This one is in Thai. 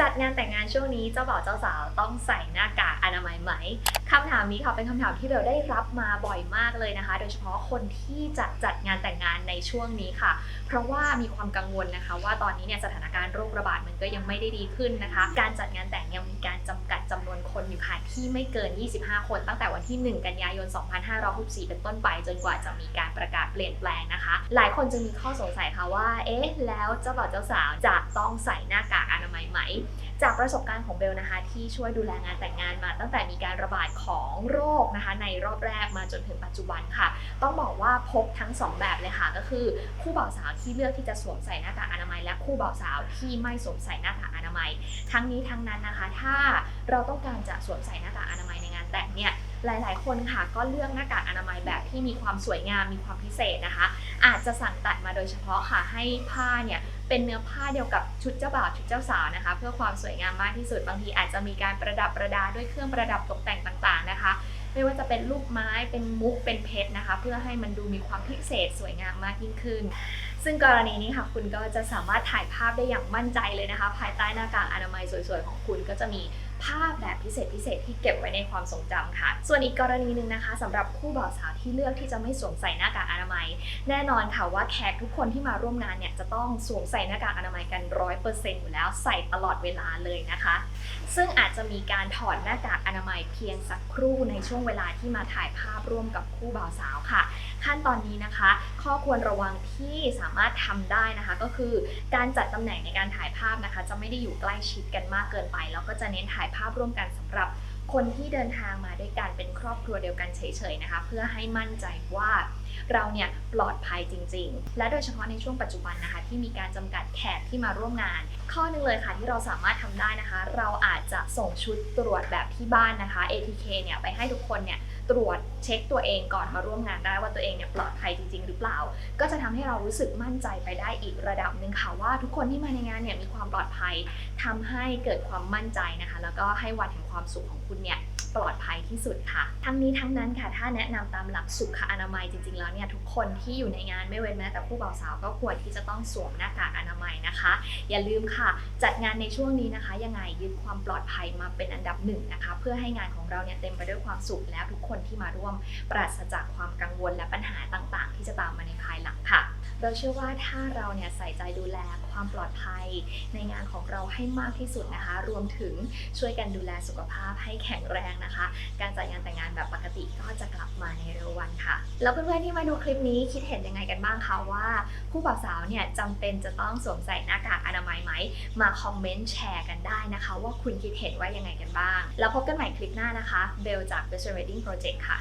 จัดงานแต่งงานช่วงนี้เจ้าบ่าวเจ้าสาวต้องใส่หน้ากากอนามัยไหมคำถามนี้ค่ะเป็นคำถามที่เบลได้รับมาบ่อยมากเลยนะคะ โดยเฉพาะคนที่จะจัดงานแต่งงานในช่วงนี้ค่ะ เพราะว่ามีความกังวลนะคะ ว่าตอนนี้เนี่ยสถานการณ์โรคระบาดมันก็ยังไม่ได้ดีขึ้นนะคะ การจัดงานแต่งยังมีการจำกัดจำนวนคนอยู่ค่ะที่ไม่เกิน 25 คนตั้งแต่วันที่ 1 กันยายน 2564 เป็นต้นไป จนกว่าจะมีการประกาศเปลี่ยนแปลงนะคะ หลายคนจึงมีข้อสงสัยค่ะว่า เอ๊ะ แล้วเจ้าบ่าวเจ้าสาวจะต้องใส่ จากประสบการณ์ของเบลนะคะ ที่ช่วยดูแลงานแต่งงานมา ตั้งแต่มีการระบาดของโรคนะคะ ในรอบแรกมาจนถึงปัจจุบันค่ะ ต้องบอกว่าพบทั้งสองแบบเลยค่ะ ก็คือคู่บ่าวสาวที่เลือกที่จะสวมใส่หน้ากากอนามัย และคู่บ่าวสาวที่ไม่สวมใส่หน้ากากอนามัย ทั้งนี้ทั้งนั้นนะคะ ถ้าเราต้องการจะสวมใส่หน้ากากอนามัยในงานแต่งเนี่ยหลาย ๆ คนค่ะก็เลือกหน้ากากอนามัยแบบที่มีความสวยงามมีความพิเศษนะคะ อาจจะสั่งตัดมาโดยเฉพาะค่ะให้ผ้าเนี่ย เป็นเนื้อผ้าเดียวกับชุดเจ้าบ่าวชุดเจ้าสาวนะคะ เพื่อความสวยงามมากที่สุดบางทีอาจจะมีการประดับประดาด้วยเครื่องประดับตกแต่งต่างๆนะคะ ไม่ว่าจะเป็นลูกไม้เป็นมุกเป็นเพชรนะคะ เพื่อให้มันดูมีความพิเศษสวยงามมากยิ่งขึ้น ซึ่งกรณีนี้ค่ะคุณก็จะสามารถถ่ายภาพได้อย่างมั่นใจเลยนะคะ ภายใต้หน้ากากอนามัยสวยๆของคุณก็จะมี ภาพแบบพิเศษพิเศษที่เก็บไว้ในความทรงจำค่ะ ส่วนอีกกรณีหนึ่งนะคะสำหรับคู่บ่าวสาวที่เลือกที่จะไม่สวมใส่หน้ากากอนามัย แน่นอนค่ะว่าแขกทุกคนที่มาร่วมงานเนี่ยจะต้องสวมใส่หน้ากากอนามัยกันร้อยเปอร์เซ็นต์อยู่แล้วใส่ตลอดเวลาเลยนะคะ ซึ่งอาจจะมีการถอดหน้ากากอนามัยเพียงสักครู่ในช่วงเวลาที่มาถ่ายภาพร่วมกับคู่บ่าวสาวค่ะ ขั้นตอนนี้นะคะ ข้อควรระวังที่สามารถทำได้นะคะ ก็คือการจัดตำแหน่งในการถ่ายภาพนะคะ จะไม่ได้อยู่ใกล้ชิดกันมากเกินไป แล้วก็จะเน้นถ่ายภาพร่วมกันสำหรับคนที่เดินทางมาด้วยกันเป็นครอบครัวเดียวกันเฉยๆนะคะ เพื่อให้มั่นใจว่า เราเนี่ยปลอดภัยจริง ๆ และโดยเฉพาะในช่วงปัจจุบันนะคะ ที่มีการจำกัดแขกที่มาร่วมงาน ข้อหนึงเลยค่ะที่เราสามารถทำได้นะคะ เราอาจจะส่งชุดตรวจแบบที่บ้านนะคะ ATK เนี่ยไปให้ทุกคนเนี่ยตรวจเช็คตัวเองก่อนมาร่วมงานได้ว่าตัวเองเนี่ยปลอดภัยจริง ๆ หรือเปล่า ก็จะทำให้เรารู้สึกมั่นใจไปได้อีกระดับหนึ่งค่ะว่าทุกคนที่มาในงานเนี่ยมีความปลอดภัยทำให้เกิดความมั่นใจนะคะ แล้วก็ให้วันแห่งความสุขของคุณเนี่ยปลอดภัยที่สุดค่ะ ทั้งนี้ทั้งนั้นค่ะถ้าแนะนำตามหลักสุขอนามัยจริงๆแล้วเนี่ยทุกคนที่อยู่ในงานไม่เว้นแม้แต่ผู้บ่าวสาวก็ควรที่จะต้องสวมหน้ากากอนามัยนะคะ อย่าลืมค่ะ จัดงานในช่วงนี้นะคะ ยังไงยึดความปลอดภัยมาเป็นอันดับหนึ่งนะคะ เพื่อให้งานของเราเนี่ยเต็มไปด้วยความสุขแล้วทุกคนที่มาร่วมปราศจากความกังวลและปัญหาต่างๆ ที่จะตามมาในภายหลังค่ะ เราเชื่อว่าถ้าเราเนี่ยใส่ใจดูแลความปลอดภัยในงานของเราให้มากที่สุดนะคะ รวมถึงช่วยกันดูแลสุขภาพให้แข็งแรงนะคะ การจัดงานแต่งงานแบบปกติก็จะกลับมาในเร็ววันค่ะ แล้วเพื่อนๆที่มาดูคลิปนี้คิดเห็นยังไงกันบ้างคะว่าคู่บ่าวสาวเนี่ยจำเป็นจะต้องสวมใส่หน้ากากอนามัยไหม มาคอมเมนต์แชร์กันได้นะคะ ว่าคุณคิดเห็นว่ายังไงกันบ้าง แล้วพบกันใหม่คลิปหน้านะคะเบลจาก Best Wedding Project ค่ะ